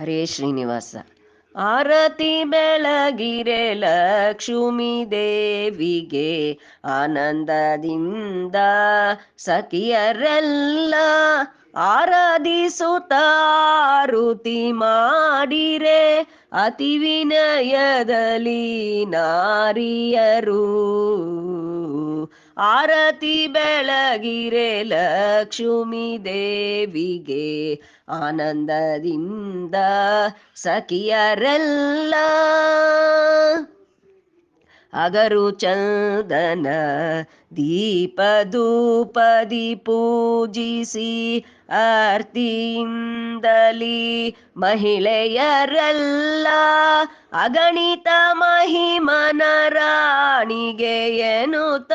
ಹರೇ ಶ್ರೀನಿವಾಸ. ಆರತಿ ಬೆಳಗಿರೆ ಲಕ್ಷ್ಮಿ ದೇವಿಗೆ ಆನಂದದಿಂದ ಸಖಿಯರೆಲ್ಲ ಆರಾಧಿಸುತ್ತ ಆರುತಿ ಮಾಡಿರೆ ಅತಿ ವಿನಯದಲ್ಲಿ ನಾರಿಯರು. ಆರತಿ ಬೆಳಗಿರೆ ಲಕ್ಷ್ಮಿ ದೇವಿಗೆ ಆನಂದದಿಂದ ಸಖಿಯರೆಲ್ಲ ಅಗರು ಚಂದನ ದೀಪ ದೂಪದಿ ಪೂಜಿಸಿ ಆರ್ತಿಯಿಂದಲಿ ಮಹಿಳೆಯರೆಲ್ಲ ಅಗಣಿತ ಮಹಿಮನ ರಾಣಿಗೆ ಎನ್ನುತ್ತ.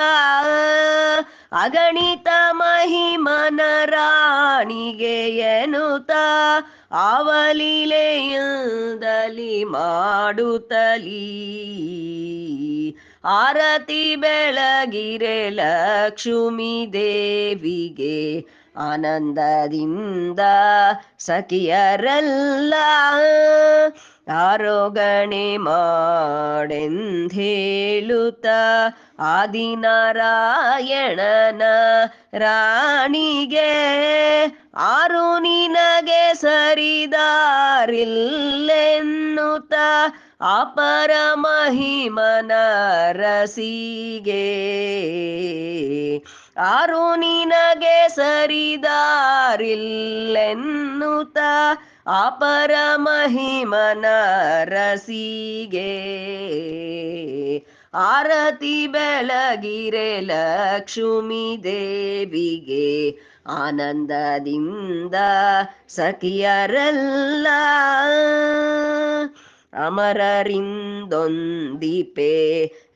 ಅಗಣಿತ ಮಹಿಮನ ರಾಣಿಗೆ ಎನ್ನುತ್ತ. ಆವಲೀಲೆಯಿಂದಲಿ ಮಾಡುತ್ತಲೀ. ಆರತಿ ಬೆಳಗಿರೆ ಲಕ್ಷ್ಮೀ ದೇವಿಗೆ ಆನಂದದಿಂದ ಸಖಿಯರಲ್ಲ ಆರೋಗಣೆ ಮಾಡೆಂದೇಳುತ್ತ ಆದಿನಾರಾಯಣನ ರಾಣಿಗೆ ಆರು ನಿನಗೆ ಸರಿದಾರಿಲ್ಲೆನ್ನುತ್ತ ಅಪರ ಮಹಿಮನ ರಸಿಗೆ ಆರು ನಿನಗೆ ಸರಿದಾರಿಲ್ಲೆನ್ನುತ್ತ ಅಪರ ಮಹಿಮನ ರಸಿಗೆ. ಆರತಿ ಬೆಳಗಿರೆ ಲಕ್ಷ್ಮಿ ದೇವಿಗೆ ಆನಂದದಿಂದ ಸಖಿಯರೆಲ್ಲ. ಅಮರರಿಂದೊಂದಿಪೆ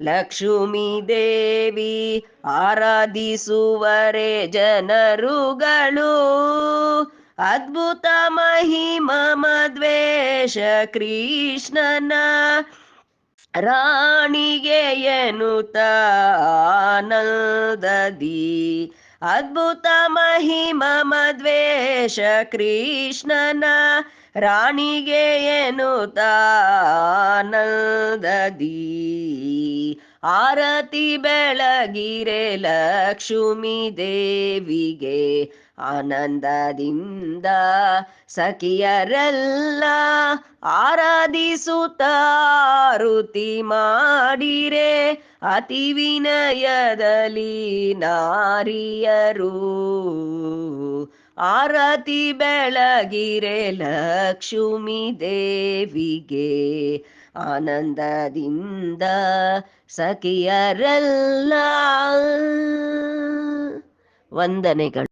ಲಕ್ಷ್ಮೀ ದೇವಿ ಆರಾಧಿಸುವರೆ ಜನರುಗಳು ಅದ್ಭುತ ಮಹಿಮ ಮದ್ವೇಷ ಕೃಷ್ಣನ ರಾಣಿಗೆ ಎನುತ ಆನಂದದಿ. ಅದ್ಭುತ ಮಹಿಮ ಮದ್ವೇಷ ಕೃಷ್ಣನ ರಾಣಿಗೆ ಎನುತ ಆನಂದದಿ. ಆರತಿ ಬೆಳಗಿರೆ ಲಕ್ಷ್ಮಿ ದೇವಿಗೆ ಆನಂದದಿಂದ ಸಖಿಯರೆಲ್ಲ ಆರಾಧಿಸುತ್ತ ಆರುತಿ ಮಾಡಿರೆ ಅತಿ ವಿನಯದಲ್ಲಿ ನಾರಿಯರು. ಆರತಿ ಬೆಳಗಿರೆ ಲಕ್ಷ್ಮಿ ದೇವಿಗೆ ಆನಂದದಿಂದ ಸಖಿಯರಲ್ಲ ವಂದನೆಗಳು.